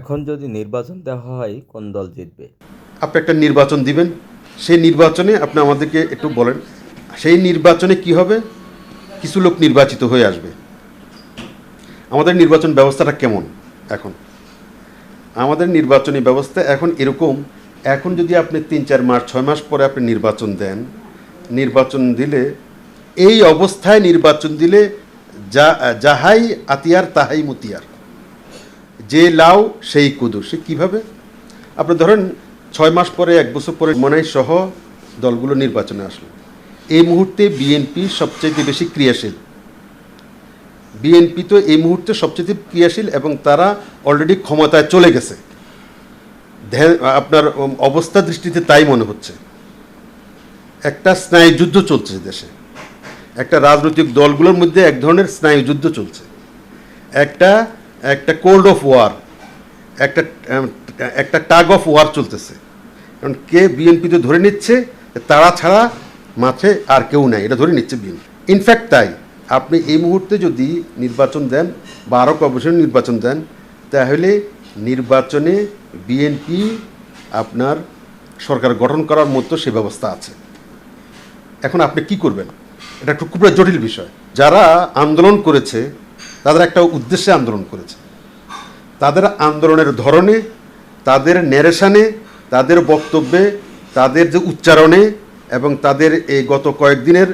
এখন যদি নির্বাচন দেওয়া হয়, কোন দল জিতবে? আপনি একটা নির্বাচন দিবেন। সেই নির্বাচনে আপনি আমাদেরকে একটু বলেন, সেই নির্বাচনে কি হবে? কিছু লোক নির্বাচিত হয়ে আসবে। আমাদের নির্বাচন ব্যবস্থাটা কেমন এখন? আমাদের নির্বাচনী ব্যবস্থা এখন এরকম, এখন যদি আপনি তিন, চার মাস, ছয় মাস পরে আপনি নির্বাচন দেন, নির্বাচন দিলে, এই অবস্থায় নির্বাচন দিলে যা, যাহাই আতিয়ার, তাহাই মতিয়ার। যে লাউ, সেই কুদু সে কীভাবে? আপনি ধরেন, ছয় মাস পরে, এক বছর পরে মনাই সহ দলগুলো নির্বাচনে আসলো। এই মুহূর্তে বিএনপি সবচেয়ে বেশি ক্রিয়াশীল। বিএনপি তো এই মুহূর্তে সবচেয়ে ক্রিয়াশীল এবং তারা অলরেডি ক্ষমতায় চলে গেছে। আপনার অবস্থা দৃষ্টিতে তাই মনে হচ্ছে। একটা স্নায়ুযুদ্ধ চলছে দেশে। একটা রাজনৈতিক দলগুলোর মধ্যে এক ধরনের স্নায়ুযুদ্ধ চলছে। একটা একটা কোল্ড অফ ওয়ার একটা একটা টাগ অফ ওয়ার চলতেছে। কারণ কে বিএনপিতে ধরে নিচ্ছে, তারা ছাড়া মাঠে আর কেউ নাই, এটা ধরে নিচ্ছে বিএনপি ইনফ্যাক্ট তাই, আপনি এই মুহূর্তে যদি নির্বাচন দেন বা আরও কর্পোরেশন নির্বাচন দেন, তাহলে নির্বাচনে বিএনপি আপনার সরকার গঠন করার মতো সে ব্যবস্থা আছে। এখন আপনি কি করবেন? এটা একটু খুব জটিল বিষয়। যারা আন্দোলন করেছে তাদের একটা উদ্দেশ্যে আন্দোলন করেছে। তাদের আন্দোলনের ধরনে, তাদের ন্যারেশানে তাদের বক্তব্যে, তাদের যে উচ্চারণে এবং তাদের এই গত কয়েকদিনের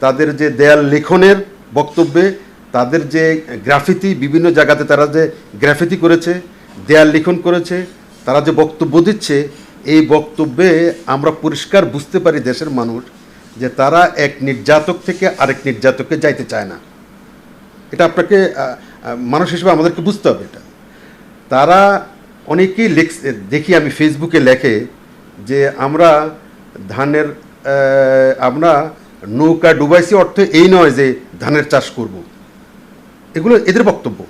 তাদের যে দেয়াল লেখনের বক্তব্যে, তাদের যে গ্রাফিতি, বিভিন্ন জায়গাতে তারা যে গ্রাফিতি করেছে, দেয়াল লিখন করেছে, তারা যে বক্তব্য দিচ্ছে, এই বক্তব্যে আমরা পরিষ্কার বুঝতে পারি দেশের মানুষ যে তারা এক নির্যাতক থেকে আরেক নির্যাতকে যাইতে চায় না। এটা আপনাকে মানুষ হিসেবে আমাদেরকে বুঝতে হবে এটা। তারা অনেকেই লেখ দেখি আমি ফেসবুকে লেখে যে আমরা ধানের আমরা নৌকা ডুবাইছি অর্থ এই নয় যে ধানের চাষ করব। এগুলো এদের বক্তব্য।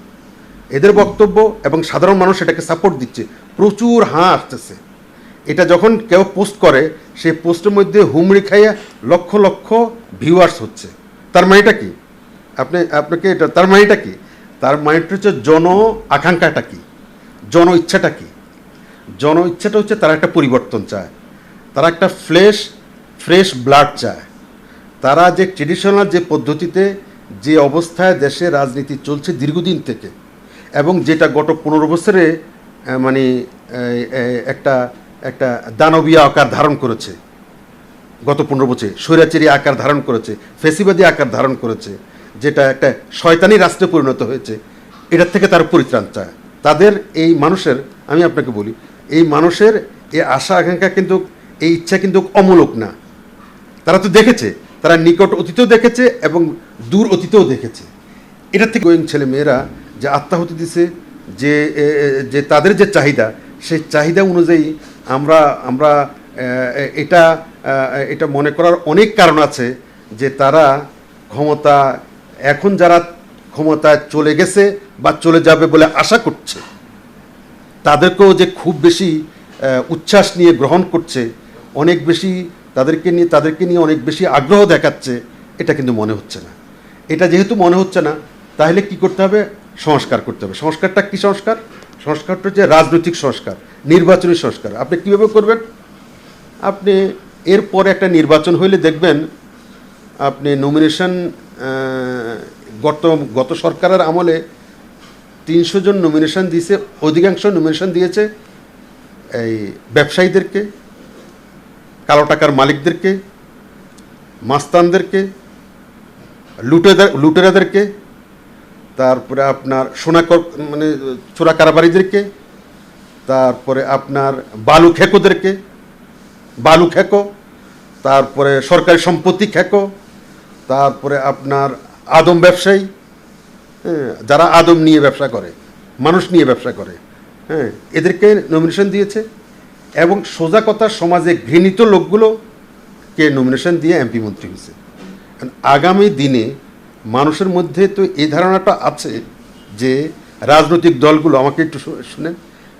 এদের বক্তব্য এবং সাধারণ মানুষ এটাকে সাপোর্ট দিচ্ছে। প্রচুর হাঁ আসতেছে। এটা যখন কেউ পোস্ট করে, সেই পোস্টের মধ্যে হুমড়ি খাইয়ে লক্ষ লক্ষ ভিউয়ার্স হচ্ছে। তার মানেটা কি? আপনি, আপনাকে এটা, তার মানেটা কি? তার মানেটা হচ্ছে জন আকাঙ্ক্ষাটা কি? জন ইচ্ছাটা কি? জন ইচ্ছাটা হচ্ছে তারা একটা পরিবর্তন চায়। তারা একটা ফ্রেশ ফ্রেশ ব্লাড চায়। তারা যে ট্রেডিশনাল যে পদ্ধতিতে যে অবস্থায় দেশে রাজনীতি চলছে দীর্ঘদিন থেকে এবং যেটা গত পনেরো বছরে মানে একটা একটা দানবীয় আকার ধারণ করেছে। গত পনেরো বছরে, স্বৈরাচারী আকার ধারণ করেছে, ফেসিবাদী আকার ধারণ করেছে। যেটা একটা শয়তানি রাষ্ট্রে পরিণত হয়েছে, এটার থেকে তার পরিত্রাণ চায়। তাদের এই মানুষের, আমি আপনাকে বলি, এই মানুষের এই আশা আকাঙ্ক্ষা কিন্তু, এই ইচ্ছা কিন্তু অমূলক না। তারা তো দেখেছে, তারা নিকট অতীতেও দেখেছে এবং দূর অতীতেও দেখেছে। এটার থেকে গোয়িং ছেলে মেয়েরা যে আত্মাহুতি দিছে, যে যে তাদের যে চাহিদা, সেই চাহিদা অনুযায়ী আমরা আমরা এটা এটা মনে করার অনেক কারণ আছে যে তারা ক্ষমতা এখন যারা ক্ষমতায় চলে গেছে বা চলে যাবে বলে আশা করছে, তাদেরকেও যে খুব বেশি উচ্ছ্বাস নিয়ে গ্রহণ করছে, অনেক বেশি তাদেরকে নিয়ে তাদেরকে নিয়ে অনেক বেশি আগ্রহ দেখাচ্ছে, এটা কিন্তু মনে হচ্ছে না। এটা যেহেতু মনে হচ্ছে না, তাহলে কি করতে হবে? সংস্কার করতে হবে। সংস্কারটা কি সংস্কার? সংস্কারটা হচ্ছে রাজনৈতিক সংস্কার, নির্বাচনী সংস্কার। আপনি কীভাবে করবেন? আপনি এরপরে একটা নির্বাচন হইলে দেখবেন, আপনি নমিনেশন গত গত সরকারের আমলে তিনশো জন নমিনেশন দিয়েছে, অধিকাংশ নমিনেশন দিয়েছে এই ব্যবসায়ীদেরকে, কালো টাকার মালিকদেরকে, মাস্তানদেরকে লুটেদার লুটেরাদেরকে, তারপরে আপনার সোনা মানে চোরা কারাবারিদেরকে, তারপরে আপনার বালু খেকোদেরকে, বালু খেকো, তারপরে সরকারি সম্পত্তি খেকো তারপরে আপনার আদম ব্যবসায়ী হ্যাঁ যারা আদম নিয়ে ব্যবসা করে, মানুষ নিয়ে ব্যবসা করে হ্যাঁ এদেরকে নমিনেশন দিয়েছে এবং সোজা কথা সমাজে ঘৃণিত লোকগুলো কে নমিনেশন দিয়ে এমপি মন্ত্রী হয়েছে। আগামী দিনে মানুষের মধ্যে তো এই ধারণাটা আছে যে রাজনৈতিক দলগুলো, আমাকে একটু শুনেন,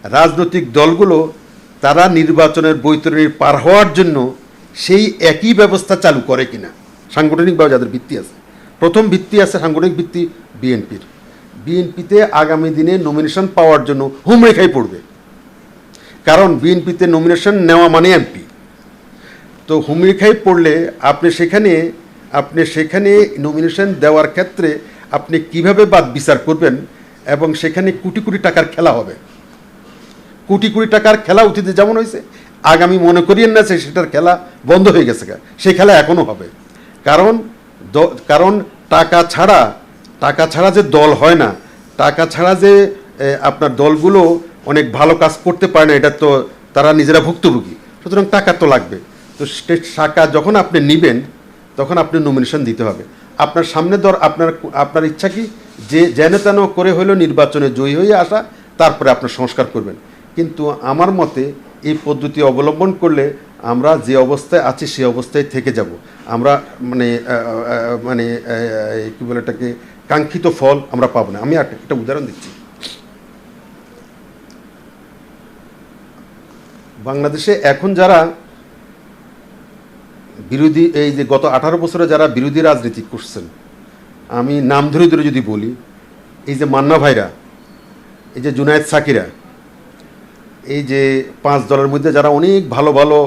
রাজনৈতিক দলগুলো তারা নির্বাচনের বৈতরণীর পার হওয়ার জন্য সেই একই ব্যবস্থা চালু করে কিনা। সাংগঠনিকভাবে যাদের ভিত্তি আছে। প্রথম ভিত্তি আছে সাংগঠনিক ভিত্তি বিএনপির। বিএনপিতে আগামী দিনে নমিনেশন পাওয়ার জন্য হুমরেখাই পড়বে। কারণ বিএনপিতে নমিনেশন নেওয়া মানে এমপি। তো হুমরেখায় পড়লে আপনি সেখানে আপনি সেখানে নমিনেশন দেওয়ার ক্ষেত্রে আপনি কীভাবে বাদ বিচার করবেন এবং সেখানে কোটি কোটি টাকার খেলা হবে? কোটি কোটি টাকার খেলা অতীতে যেমন হয়েছে, আগামী মনে করিয়েন না সেটার খেলা বন্ধ হয়ে গেছে। সেই খেলা এখনও হবে। কারণ কারণ টাকা ছাড়া টাকা ছাড়া যে দল হয় না, টাকা ছাড়া যে আপনার দলগুলো অনেক ভালো কাজ করতে পারে না, এটা তো তারা নিজেরা ভুক্তভোগী। সুতরাং টাকা তো লাগবে। তো টাকা যখন আপনি নেবেন, তখন আপনি নমিনেশন দিতে হবে। আপনার সামনে দর আপনার আপনার ইচ্ছা কি? যে, যেন তেন করে হলেও নির্বাচনে জয়ী হয়ে আসা, তারপরে আপনার সংস্কার করবেন। কিন্তু আমার মতে এই পদ্ধতি অবলম্বন করলে আমরা যে অবস্থায় আছি সেই অবস্থায় থেকে যাব। আমরা মানে মানে কী বলে এটাকে, কাঙ্ক্ষিত ফল আমরা পাবো না। আমি একটা উদাহরণ দিচ্ছি। বাংলাদেশে এখন যারা বিরোধী, এই যে গত আঠারো বছরে যারা বিরোধী রাজনীতি করছেন, আমি নাম ধরে ধরে যদি বলি, এই যে মান্না ভাইরা, এই যে জুনায়েদ সাকিরা, এই যে পাঁচ দলের মধ্যে যারা অনেক ভালো ভালো